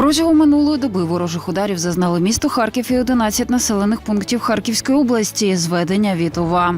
Протягом минулої доби ворожих ударів зазнали місто Харків і 11 населених пунктів Харківської області. Зведення від ОВА.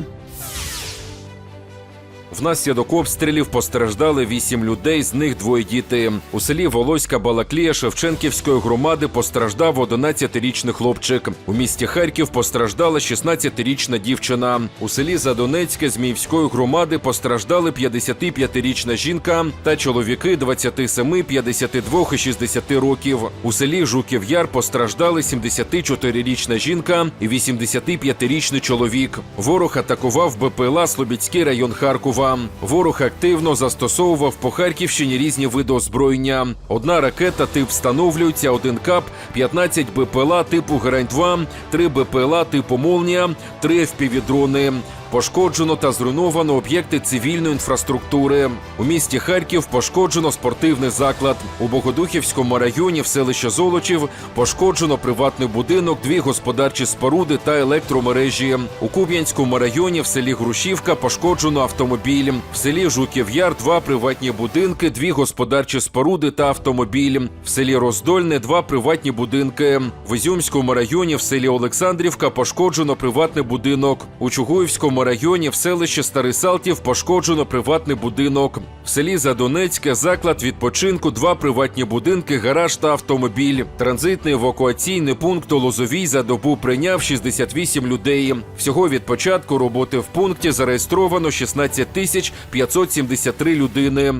Внаслідок обстрілів постраждали вісім людей, з них двоє діти. У селі Волоська Балаклія Шевченківської громади постраждав 11-річний хлопчик. У місті Харків постраждала 16-річна дівчина. У селі Задонецьке з Зміївської громади постраждали 55-річна жінка та чоловіки 27, 52 і 60 років. У селі Жуків Яр постраждали 74-річна жінка і 85-річний чоловік. Ворог атакував БПЛА Слобідський район Харкова. Ворог активно застосовував по Харківщині різні види озброєння. Одна ракета тип встановлюється, один кап, 15 БПЛА типу Герань-2, 3 БПЛА типу Молнія, 3 FPV-дрони. Пошкоджено та зруйновано об'єкти цивільної інфраструктури. У місті Харків пошкоджено спортивний заклад. У Богодухівському районі в селищі Золочів пошкоджено приватний будинок, дві господарчі споруди та електромережі. У Куб'янському районі в селі Грушівка пошкоджено автомобіль. В селі Жуків Яр два приватні будинки, дві господарчі споруди та автомобіль. В селі Роздольне два приватні будинки. В Ізюмському районі в селі Олександрівка пошкоджено приватний будинок. У Чугуївському районі в селищі Старий Салтів пошкоджено приватний будинок. В селі Задонецьке заклад відпочинку, два приватні будинки, гараж та автомобіль. Транзитний евакуаційний пункт у Лозовій за добу прийняв 68 людей. Всього від початку роботи в пункті зареєстровано 16 тисяч 573 людини.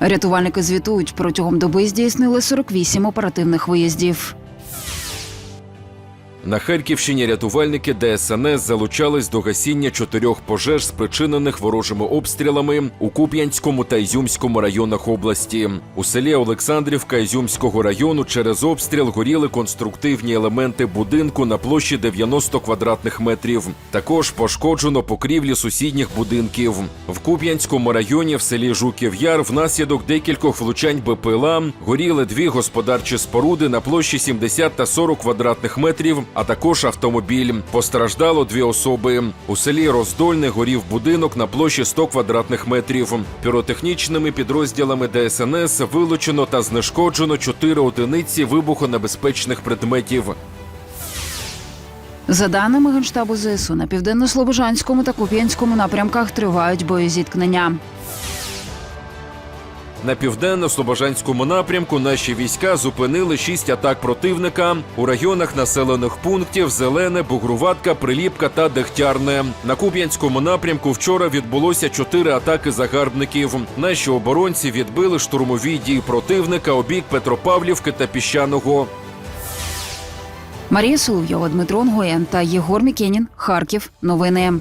Рятувальники звітують, протягом доби здійснили 48 оперативних виїздів. На Харківщині рятувальники ДСНС залучались до гасіння чотирьох пожеж, спричинених ворожими обстрілами у Куп'янському та Ізюмському районах області. У селі Олександрівка Ізюмського району через обстріл горіли конструктивні елементи будинку на площі 90 квадратних метрів. Також пошкоджено покрівлі сусідніх будинків. В Куп'янському районі в селі Жуків Яр внаслідок декількох влучань БПЛА горіли дві господарчі споруди на площі 70 та 40 квадратних метрів, а також автомобіль. Постраждало дві особи. У селі Роздольне горів будинок на площі 100 квадратних метрів. Піротехнічними підрозділами ДСНС вилучено та знешкоджено чотири одиниці вибухонебезпечних предметів. За даними Генштабу ЗСУ, на південно-слобожанському та Куп'янському напрямках тривають боєзіткнення. На південно-слобожанському напрямку наші війська зупинили шість атак противника у районах населених пунктів Зелене, Бугруватка, Приліпка та Дегтярне. На Куп'янському напрямку вчора відбулося чотири атаки загарбників. Наші оборонці відбили штурмові дії противника у бік Петропавлівки та Піщаного. Марія Соловйова, Дмитро Нгоєн та Єгор Мікенін. Харків. Новини.